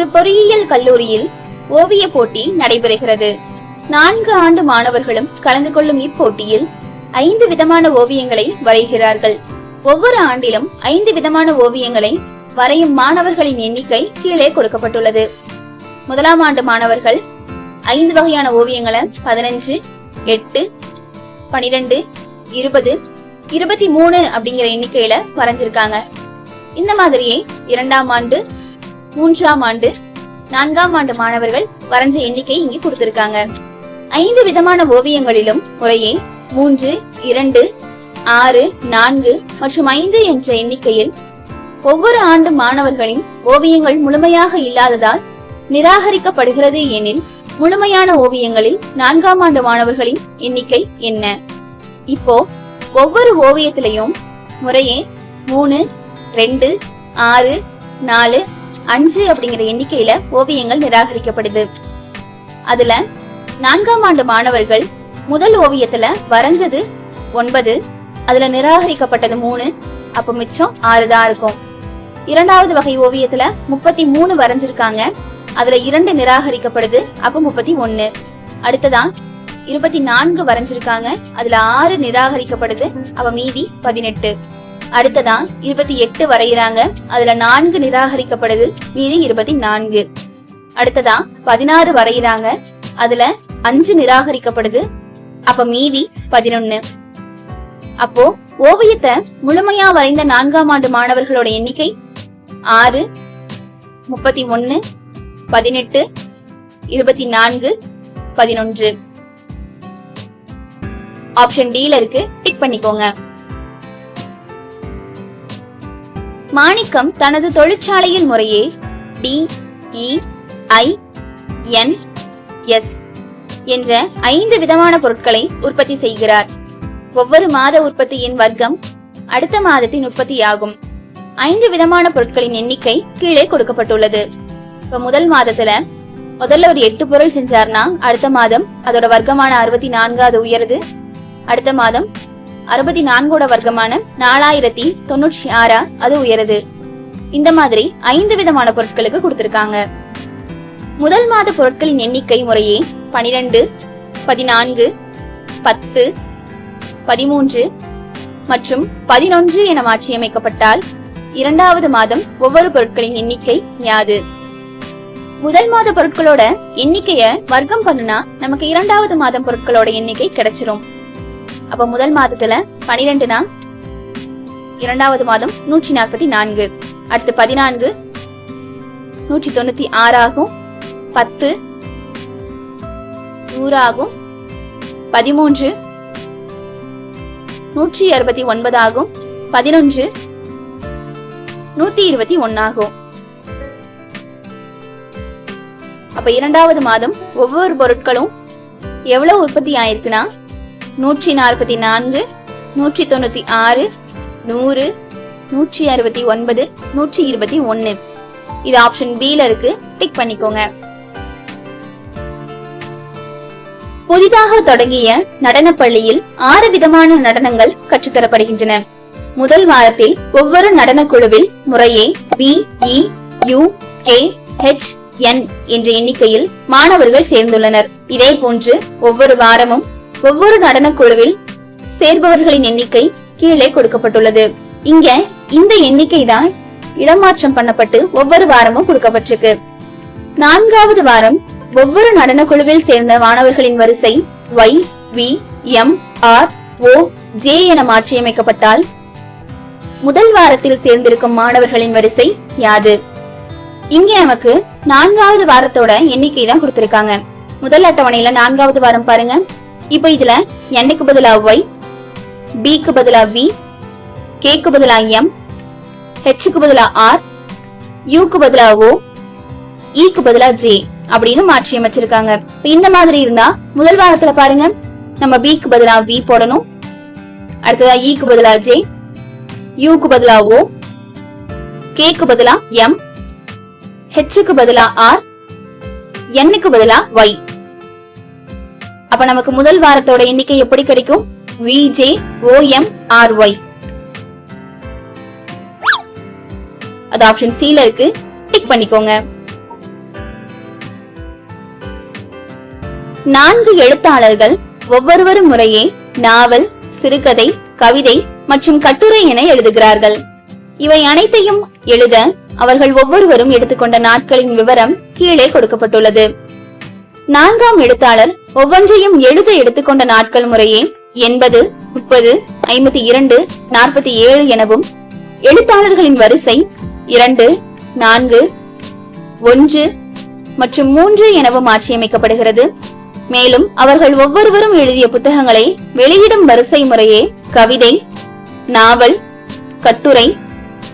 ஒரு பொறியியல் கல்லூரியில் ஓவிய போட்டி நடைபெறுகிறது. நான்கு ஆண்டு மாணவர்களும் கலந்து கொள்ளும் இப்போட்டியில் ஐந்து விதமான ஓவியங்களை வரைகிறார்கள். ஒவ்வொரு ஆண்டிலும் ஐந்து விதமான ஓவியங்களை வரையும் மாணவர்களின் எண்ணிக்கை கீழே கொடுக்கப்பட்டுள்ளது. முதலாம் ஆண்டு மாணவர்கள் ஐந்து வகையான ஓவியங்களை பதினஞ்சு எட்டு பனிரெண்டு இருபது இருபத்தி மூணு அப்படிங்கிற எண்ணிக்கையில வரைஞ்சிருக்காங்க. இந்த மாதிரியே இரண்டாம் ஆண்டு மூன்றாம் ஆண்டு நான்காம் ஆண்டு மாணவர்கள் வரைஞ்ச எண்ணிக்கை இங்கு கொடுத்திருக்காங்க. ஐந்து விதமான ஓவியங்களிலும் முறையே மூன்று இரண்டு ஆறு நான்கு மற்றும் ஐந்து என்ற எண்ணிக்கையில் ஒவ்வொரு ஆண்டு மாணவர்களின் ஓவியங்கள் முழுமையாக இல்லாததால் நிராகரிக்கப்படுகிறது எனில் முழுமையான ஓவியங்களில் நான்காம் ஆண்டு மாணவர்களின் எண்ணிக்கை என்ன? இப்போ ஒவ்வொரு ஓவியத்திலையும் முறையே மூணு ரெண்டு ஆறு நாலு அஞ்சு அப்படிங்கிற எண்ணிக்கையில ஓவியங்கள் நிராகரிக்கப்படுது. அதுல நான்காம் ஆண்டு மாணவர்கள் முதல் ஓவியத்துல வரைஞ்சது ஒன்பது அதுல நிராகரிக்கப்பட்டது மூணு அப்ப மிச்சம் ஆறு தான் இருக்கும். இரண்டாவது வகை ஓவியத்துல முப்பத்தி மூணு வரைஞ்சிருக்காங்க. அதுல இரண்டு நிராகரிக்கப்படுது அப்ப முப்பத்தி ஒன்னு. அடுத்ததான் இருபத்தி நான்கு வரைஞ்சிருக்காங்க. அதுல ஆறு நிராகரிக்கப்படுது அப்ப மீதி பதினெட்டு. அடுத்ததா இருபத்தி எட்டு வரைகிறாங்க அதுல நான்கு நிராகரிக்கப்படுது மீதி இருபத்தி நான்கு. அடுத்ததா பதினாறு வரைகிறாங்க அதுல அஞ்சு நிராகரிக்கப்படுது அப்ப மீதி பதினொன்னு. அப்போ ஓவியத்தை முழுமையா வரைந்த நான்காம் ஆண்டு மாணவர்களோட எண்ணிக்கை ஆறு முப்பத்தி ஒன்னு பதினெட்டு இருபத்தி நான்கு பதினொன்று. ஆப்ஷன் டில இருக்கு டிக் பண்ணிக்கோங்க. மாணிக்கம் தனது தொழிற்சாலையில் முறையே டி இ ஐ என் எஸ் என்ற ஐந்து விதமான பொருட்களை உற்பத்தி செய்கிறார். ஒவ்வொரு மாத உற்பத்தியின் வர்க்கம் அடுத்த மாதத்தின் உற்பத்தியாகும். ஐந்து விதமான பொருட்களின் எண்ணிக்கை கீழே கொடுக்கப்பட்டுள்ளது. இப்ப முதல் மாதத்துல முதல்ல ஒரு எட்டு பொருள் செஞ்சார்னா அடுத்த மாதம் அதோட வர்க்கமான அறுபத்தி நான்காவது உயருது. அடுத்த மாதம் அறுபத்தி நான்கோட வர்க்கமான நாலாயிரத்தி தொண்ணூற்றி ஆறா அது உயருது. இந்த மாதிரி ஐந்து விதமான பொருட்களுக்கு கொடுத்திருக்காங்க. முதல் மாத பொருட்களின் எண்ணிக்கை முறையே பனிரெண்டு பதினான்கு பத்து பதிமூன்று மற்றும் பதினொன்று என மாற்றியமைக்கப்பட்டால் இரண்டாவது மாதம் ஒவ்வொரு பொருட்களின் எண்ணிக்கை யாது. முதல் மாத பொருட்களோட எண்ணிக்கைய வர்க்கம் பண்ணுனா நமக்கு இரண்டாவது மாதம் பொருட்களோட எண்ணிக்கை கிடைச்சிரும். அப்ப முதல் மாதத்துல பனிரெண்டுனா இரண்டாவது மாதம் நூற்றி நாற்பத்தி நான்கு. அடுத்து பதினான்கு நூற்றி தொண்ணூத்தி ஆறாகும் பத்து நூறாகும் பதிமூன்று நூற்றி அறுபத்தி ஒன்பதாகும் பதினொன்று நூத்தி இருபத்தி ஒன்னாகும். அப்ப இரண்டாவது மாதம் ஒவ்வொரு பொருட்களும் எவ்வளவு உற்பத்தி ஆயிருக்குன்னா நூற்றி நாற்பத்தி நான்கு நூற்றி தொண்ணூத்தி ஆறு நூறு நூற்றி அறுபத்தி ஒன்பது நூற்றி இருபத்தி ஒன்னு இது ஆப்ஷன் பில இருக்கு. டிக் பண்ணிக்கோங்க. புதிதாக தொடங்கிய நடன பள்ளியில் ஆறு விதமான நடனங்கள் கற்றுத்தரப்படுகின்றன. முதல் வாரத்தில் ஒவ்வொரு நடனக் குழுவில் முறையே P E U K H N என்ற எண்ணிக்கையில் மாணவர்கள் சேர்ந்துள்ளனர். இதே போன்று ஒவ்வொரு வாரமும் ஒவ்வொரு நடனக் குழுவில் சேர்பவர்களின் எண்ணிக்கை கீழே கொடுக்கப்பட்டுள்ளது. இங்க இந்த எண்ணிக்கை தான் இடமாற்றம் பண்ணப்பட்டு ஒவ்வொரு வாரமும் கொடுக்கப்பட்டிருக்கு. நான்காவது வாரம் ஒவ்வொரு நடன குழுவில் சேர்ந்த மாணவர்களின் வரிசை Y V M R O J என மாற்றியமைக்கப்பட்டால் முதல் வாரத்தில் சேர்ந்திருக்கும் மாணவர்களின் வரிசை யாது? இங்க நமக்கு நான்காவது வாரத்தோட எண்ணிக்கை தான் கொடுத்திருக்காங்க. முதல் அட்டவணையில நான்காவது வாரம் பாருங்க. இப்போ இதுல எண்ணுக்கு பதிலா ஒய் பிக்கு பதிலா வி கேக்கு பதிலா எம் ஹெச்சுக்கு பதிலா ஆர் யூக்கு பதிலா ஓ ஈக்கு பதிலா ஜே அப்படின்னு மாற்றி அமைச்சிருக்காங்க. இந்த மாதிரி இருந்தா முதல் வாரத்துல பாருங்க. நம்ம பிக்கு பதிலா வி போடணும். அடுத்ததா ஈக்கு பதிலா ஜே யூக்கு பதிலா ஓ கேக்கு பதிலா எம் ஹெச்சுக்கு பதிலா ஆர் என்னுக்கு பதிலா ஒய் அப்ப நமக்கு முதல் வாரத்தோட எண்ணிக்கை எப்படி கிடைக்கும்? விஜே ஓஎம் ஆர் ஒய் அது ஆப்ஷன் சில இருக்கு. டிக் பண்ணிக்கோங்க. நான்கு எழுத்தாளர்கள் ஒவ்வொருவரும் முறையே நாவல் சிறுகதை கவிதை மற்றும் கட்டுரை என எழுதுகிறார்கள். இவை அனைத்தையும் எழுத அவர்கள் ஒவ்வொருவரும் எடுத்துக்கொண்ட நாட்களின் விவரம் கீழே கொடுக்கப்பட்டுள்ளது. நான்காம் எழுத்தாளர் ஒவ்வொன்றையும் எழுத எடுத்துக்கொண்ட நாட்கள் முறையே எண்பது முப்பது ஐம்பத்தி இரண்டு நாற்பத்தி ஏழு எனவும் எழுத்தாளர்களின் வரிசை இரண்டு நான்கு ஒன்று மற்றும் மூன்று எனவும் மாற்றியமைக்கப்படுகிறது. மேலும் அவர்கள் ஒவ்வொருவரும் எழுதிய புத்தகங்களை வெளியிடும் வரிசை முறையே கவிதை நாவல் கட்டுரை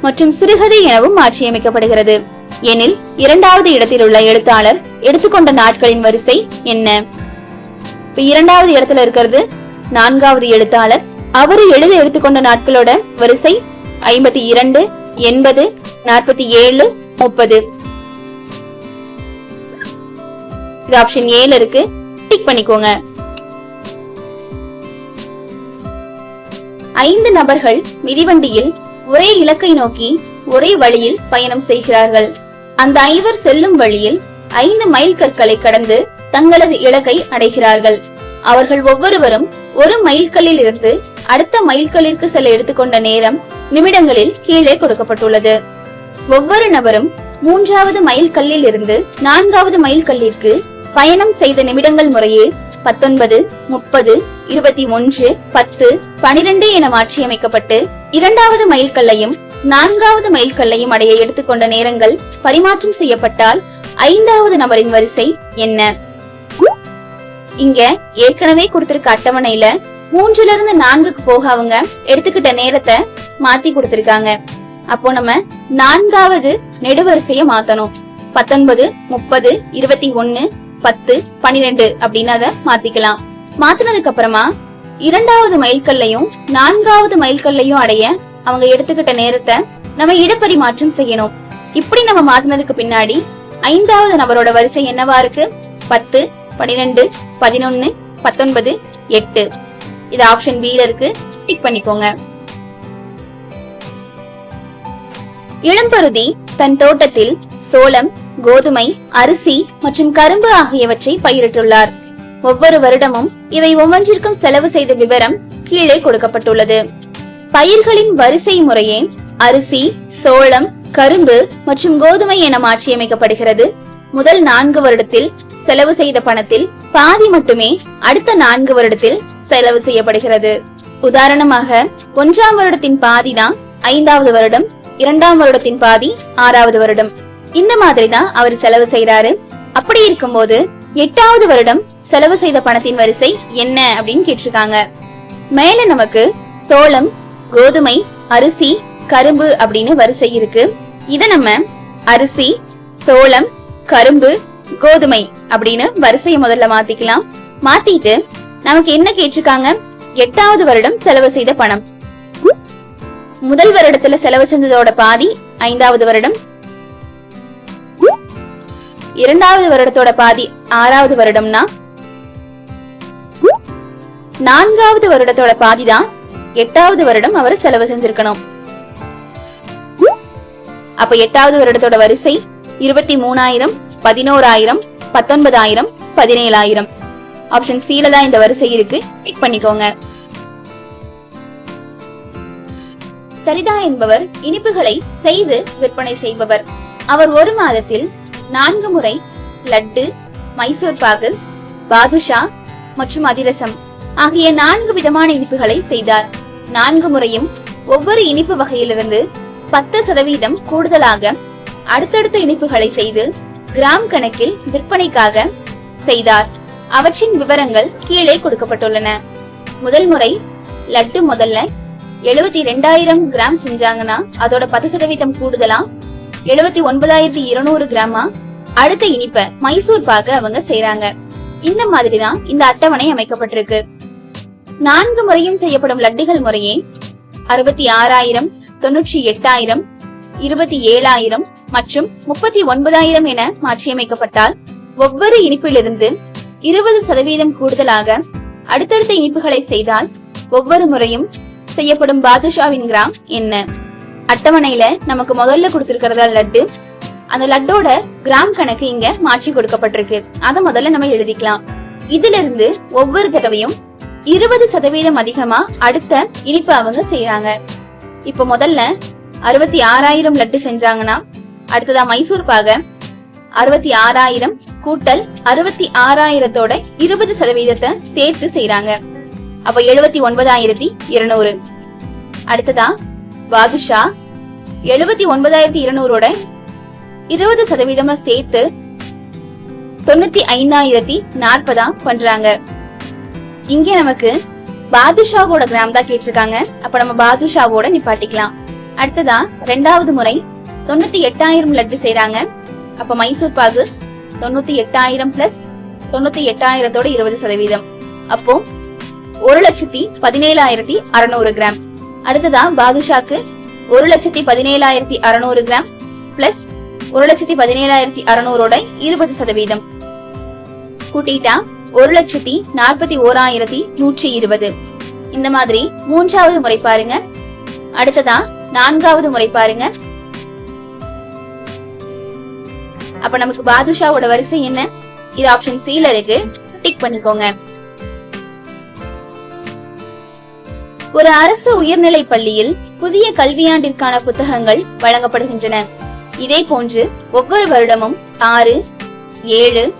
மற்றும் சிறுகதை எனவும் மாற்றியமைக்கப்படுகிறது. எனில் இரண்டாவது இடத்தில் உள்ள எழுத்தாளர் எடுத்துக்கொண்ட நாட்களின் வரிசை என்ன? இப்ப இரண்டாவது இடத்துல இருக்கிறது நான்காவது எழுத்தாளர். அவரு எழுத எடுத்துக்கொண்ட நாட்களோட வரிசை ஐம்பத்தி இரண்டு எண்பது நாற்பத்தி ஏழு முப்பது. இது ஆப்ஷன் ஏல இருக்கு. டிக் பண்ணிக்கோங்க. ஐந்து நபர்கள் மிதிவண்டியில் ஒரே இலக்கை நோக்கி ஒரே வழியில் பயணம் செய்கிறார்கள். அந்த ஐவர் செல்லும் வழியில் ஐந்து மைல் கற்களை கடந்து தங்களது இலக்கை அடைகிறார்கள். அவர்கள் ஒவ்வொருவரும் ஒரு மைல்கல்லில் இருந்து அடுத்த மைல்கல்லிற்கு செல்ல எடுத்துக்கொண்ட நேரம் நிமிடங்களில் கீழே கொடுக்கப்பட்டுள்ளது. ஒவ்வொரு நபரும் மூன்றாவது மைல் கல்லில் இருந்து நான்காவது மைல் கல்லிற்கு பயணம் செய்த நிமிடங்கள் முறையே பத்தொன்பது முப்பது இருபத்தி ஒன்று பத்து பனிரெண்டு என மாற்றியமைக்கப்பட்டு இரண்டாவது மைல் கல்லையும் நான்காவது மைல் கல்லையும் அடைய எடுத்துக்கொண்ட நேரங்கள் பரிமாற்றம் செய்யப்பட்டால் ஐந்தாவது நபரின் வரிசை என்ன? இங்க ஏற்கனவே கொடுத்திருக்க அட்டவணையில மூன்றுல இருந்து நான்குக்கு போக அவங்க எடுத்துக்கிட்ட நேரத்தை மாத்தி கொடுத்திருக்காங்க. அப்போ நம்ம நான்காவது நெடுவரிசைய மாத்தணும். பத்தொன்பது முப்பது இருபத்தி ஒன்னு பத்து பன்னிரெண்டு அப்படின்னு அதை மாத்திக்கலாம். மாத்தினதுக்கு அப்புறமா இரண்டாவது மைல்கல்லையும் நான்காவது மைல்கல்லையும் அடைய அவங்க எடுத்துக்கிட்ட நேரத்தை நம்ம இடப்பரிமாற்றம் செய்யணும். இப்படி நம்ம மாத்தினதுக்கு பின்னாடி ஐந்தாவது நபரோட வரிசை என்னவா இருக்கு? பத்து பன்னிரெண்டு பதினொன்னு பத்தொன்பது எட்டு. இது ஆப்ஷன் B இருக்கு. டிக் பண்ணிக்கோங்க. இளம்பருதி தன் தோட்டத்தில் சோளம் கோதுமை அரிசி மற்றும் கரும்பு ஆகியவற்றை பயிரிட்டுள்ளார். ஒவ்வொரு வருடமும் இவை ஒவ்வொன்றிற்கும் செலவு செய்த விவரம் கீழே கொடுக்கப்பட்டுள்ளது. பயிர்களின் வரிசை முறையே அரிசி சோளம் கரும்பு மற்றும் கோதுமை என மாற்றியமைக்கப்படுகிறது. முதல் நான்கு வருடத்தில் செலவு செய்த பணத்தில் பாதி மட்டுமே அடுத்த நான்கு வருடத்தில் செலவு செய்யப்படுகிறது. உதாரணமாக ஒன்றாம் வருடத்தின் பாதி தான் ஐந்தாவது வருடம் இரண்டாம் வருடத்தின் பாதி ஆறாவது வருடம். இந்த மாதிரி தான் அவர் செலவு செய்யறாரு அப்படி இருக்கும்போது எட்டாவது வருடம் செலவு செய்த பணத்தின் வரிசை என்ன அப்படின்னு கேட்டிருக்காங்க. மேல நமக்கு சோளம் கோதுமை அரிசி கரும்பு அப்படின்னு வரிசை இருக்கு. இத நம்ம அரிசி சோளம் கரும்பு கோதுமை அப்படின்னு வரிசையை முதல்ல மாத்திக்கலாம். மாத்திட்டு நமக்கு என்ன கேட்டிருக்காங்க? எட்டாவது வருடம் செலவு செய்த பணம். முதல் வருடத்துல செலவு செஞ்சதோட பாதி ஐந்தாவது வருடம். இரண்டாவது வருடத்தோட பாதி ஆறாவது வருடம்னா நான்காவது வருடத்தோட பாதி தான் எட்டாவது வருடம் அவர் செலவு செஞ்சிருக்கணும். அப்ப எட்டாவது வருடத்தோட வரிசை இருபத்தி மூணாயிரம் பதினோராயிரம் பத்தொன்பதாயிரம் பதினேழாயிரம். ஆப்ஷன் சில தான் இந்த வரிசை இருக்கு. டிக் பண்ணிக்கோங்க. சரிதா என்பவர் இனிப்புகளை செய்து விற்பனை செய்பவர். அவர் ஒரு மாதத்தில் நான்கு முறை லட்டு மைசூர் பாகு பாதுஷா மற்றும் அதிரசம். ஆகிய நான்கு விதமான இனிப்புகளை செய்தார். நான்கு முறையும் ஒவ்வொரு இனிப்பு வகையிலிருந்து பத்து சதவீதம் கூடுதலாக அடுத்தடுத்த இனிப்புகளை செய்து கிராம் கணக்கில் விற்பனைக்காக செய்தார். அவற்றின் விவரங்கள் கீழே கொடுக்கப்பட்டுள்ளன. முதல் முறை லட்டு முதல்ல எழுபத்தி ரெண்டாயிரம் கிராம் செஞ்சாங்கன்னா அதோட பத்து சதவீதம் கூடுதலா? எழுபத்தி ஒன்பதாயிரத்தி இருநூறு கிராமா? அடுத்த இனிப்ப மைசூர் பாக அவங்க செய்யறாங்க இந்த மாதிரி தான் இந்த அட்டவணை அமைக்கப்பட்டிருக்கு. நான்கு முறையும் செய்யப்படும் லட்டுகள் முறையே. அறுபத்தி ஆறாயிரம் தொன்னூற்றி எட்டாயிரம் இருபத்தி ஏழாயிரம் மற்றும் முப்பத்தி ஒன்பதாயிரம் என மாற்றியமைக்கப்பட்டால் ஒவ்வொரு இனிப்பிலிருந்து இருபது சதவீதம் கூடுதலாக அடுத்தடுத்த இனிப்புகளை செய்தால் ஒவ்வொரு முறையும் செய்யப்படும் பாதுஷாவின் கிராம் என்ன? அட்டவணையில நமக்கு முதல்ல கொடுத்திருக்கிறதா லட்டு? அந்த லட்டோட கிராம் கணக்கு இங்க மாற்றி கொடுக்கப்பட்டிருக்கு. அத முதல்ல நம்ம எழுதிக்கலாம். இதுல இருந்து ஒவ்வொரு தடவையும் இருபது சதவீதம் அதிகமா அடுத்த இனிப்பு அவங்க செய்யறாங்க இப்ப முதல்ல அறுபத்தி ஆறாயிரம் லட்டு செஞ்சாங்கன்னா அடுத்ததா மைசூர் பாக அறுபத்தி ஆறாயிரம் கூட்டல் அறுபத்தி ஆறாயிரத்தோட இருபது சதவீதத்தை சேர்த்து செய்யறாங்க அப்ப எழுபத்தி ஒன்பதாயிரத்தி இருநூறு. அடுத்ததா பாதுஷா எழுபத்தி ஒன்பதாயிரத்தி இருநூறோட இருபது சதவீதமா சேர்த்து தொண்ணூத்தி ஐந்தாயிரத்தி நாற்பதா பண்றாங்க. இங்க நமக்கு பாதுஷாவோட கிராம் தான் கேட்டிருக்காங்க. அப்ப நம்ம பாதுஷாவோட நிப்பாட்டிக்கலாம். அடுத்ததா ரெண்டாவது முறை தொண்ணூத்தி எட்டாயிரம் லட்டு செய்யறாங்க அப்ப மைசூர் பாகு தொண்ணூத்தி எட்டாயிரம் பிளஸ் தொண்ணூத்தி எட்டாயிரத்தோட இருபது சதவீதம். அப்போ ஒரு லட்சத்தி பதினேழாயிரத்தி அறுநூறு கிராம். அடுத்ததா பாதுஷாக்கு ஒரு லட்சத்தி பதினேழாயிரத்தி அறுநூறு கிராம் பிளஸ் ஒரு லட்சத்தி பதினேழாயிரத்தி அறுநூறோட இருபது சதவீதம். கூட்டிட்டா ஒரு லட்சத்தி நாற்பத்தி ஓராயிரத்தி நூற்றி இருபது. இந்த மாதிரி மூன்றாவது முறை பாருங்க. அடுத்ததா நான்காவது முறை பாருங்க. அப்ப நமக்கு பாதுஷாவோட வரிசை என்ன? இது ஆப்ஷன் சில இருக்கு. டிக் பண்ணிக்கோங்க. ஒரு அரசு உயர்நிலை பள்ளியில் புதிய கல்வியாண்டிற்கான புத்தகங்கள் வழங்கப்படுகின்றன. இதே போன்று ஒவ்வொரு வருடமும் ஆறு ஏழு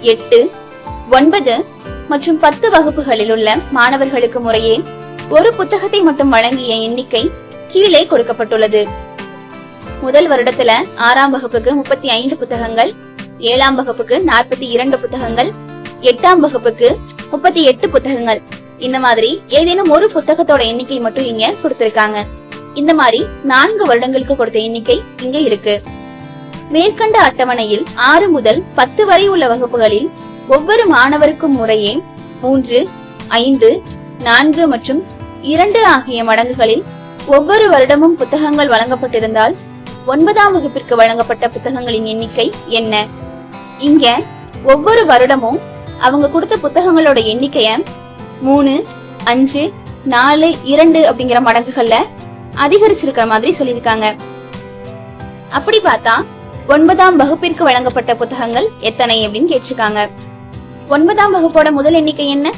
எட்டு ஒன்பது மற்றும் பத்து வகுப்புகளில் உள்ள மாணவர்களுக்கு முறையே ஒரு புத்தகத்தை மட்டும் வழங்கிய எண்ணிக்கை கீழே கொடுக்கப்பட்டுள்ளது. முதல் வருடத்துல ஆறாம் வகுப்புக்கு முப்பத்தி ஐந்து புத்தகங்கள் ஏழாம் வகுப்புக்கு நாற்பத்தி இரண்டு புத்தகங்கள் எட்டாம் வகுப்புக்கு முப்பத்தி எட்டு புத்தகங்கள். இந்த மாதிரி ஏதேனும் ஒரு புத்தகத்தோட எண்ணிக்கை மட்டும் இங்க கொடுத்திருக்காங்க. இந்த மாதிரி நான்கு வருடங்களுக்கு கொடுத்த எண்ணிக்கை இங்க இருக்கு. மேற்கண்ட அட்டவணையில் ஆறு முதல் பத்து வரை உள்ள வகுப்புகளில் ஒவ்வொரு மாணவருக்கும் முறையே மூன்று ஐந்து நான்கு மற்றும் இரண்டு ஆகிய மடங்குகளில் ஒவ்வொரு வருடமும் புத்தகங்கள் வழங்கப்பட்டிருந்தால் ஒன்பதாம் வகுப்பிற்கு வழங்கப்பட்ட புத்தகங்களின் எண்ணிக்கை என்ன? இங்க ஒவ்வொரு வருடமும் அவங்க கொடுத்த புத்தகங்களோட எண்ணிக்கைய மூணு அஞ்சு நாலு இரண்டு அப்படிங்கிற மடங்குகள்ல அதிகரிச்சிருக்கிற மாதிரி சொல்லியிருக்காங்க. அப்படி பார்த்தா ஒன்பதாம் வகுப்பிற்கு வழங்கப்பட்ட புத்தகங்கள் எத்தனை அப்படின்னு கேட்டிருக்காங்க. ஒன்பதாம் வகுப்போட முதல் எண்ணிக்கை என்ன?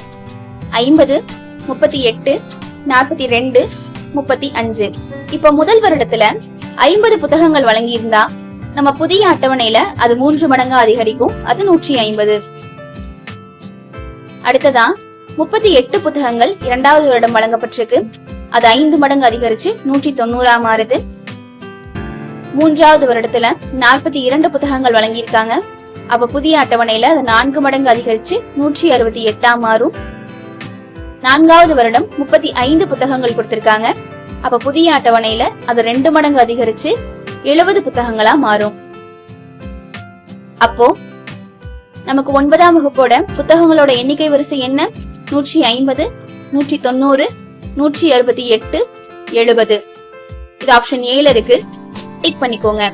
ஐம்பது முப்பத்தி எட்டு நாற்பத்தி ரெண்டு முப்பத்தி அஞ்சு. இப்ப முதல் வருடத்துல ஐம்பது புத்தகங்கள் வழங்கியிருந்தா நம்ம புதிய அட்டவணையில அது மூன்று மடங்கு அதிகரிக்கும். அது நூற்றி ஐம்பது. அடுத்ததா முப்பத்தி எட்டு புத்தகங்கள் இரண்டாவது வருடம் வழங்கப்பட்டிருக்கு. அது ஐந்து மடங்கு அதிகரிச்சு நூற்றி தொண்ணூறா மாறுது. மூன்றாவது வருடத்துல நாற்பத்தி இரண்டு புத்தகங்கள் வழங்கியிருக்காங்க. அப்ப புதிய அட்டவணையில அது நான்கு மடங்கு அதிகரிச்சு நூற்றி அறுபத்தி எட்டா மாறும் நான்காவது வருடம் முப்பத்தி ஐந்து புத்தகங்கள் கொடுத்திருக்காங்க. அப்ப புதிய அட்டவணையில அது ரெண்டு மடங்கு அதிகரிச்சு எழுபது புத்தகங்களா மாறும். அப்போ நமக்கு ஒன்பதாம் வகுப்போட புத்தகங்களோட எண்ணிக்கை வரிசை என்ன? நூற்றி ஐம்பது நூற்றி தொண்ணூறு நூற்றி அறுபத்தி எட்டு எழுபது. இது ஆப்ஷன் ஏழு இருக்கு. டிக் பண்ணிக்கோங்க.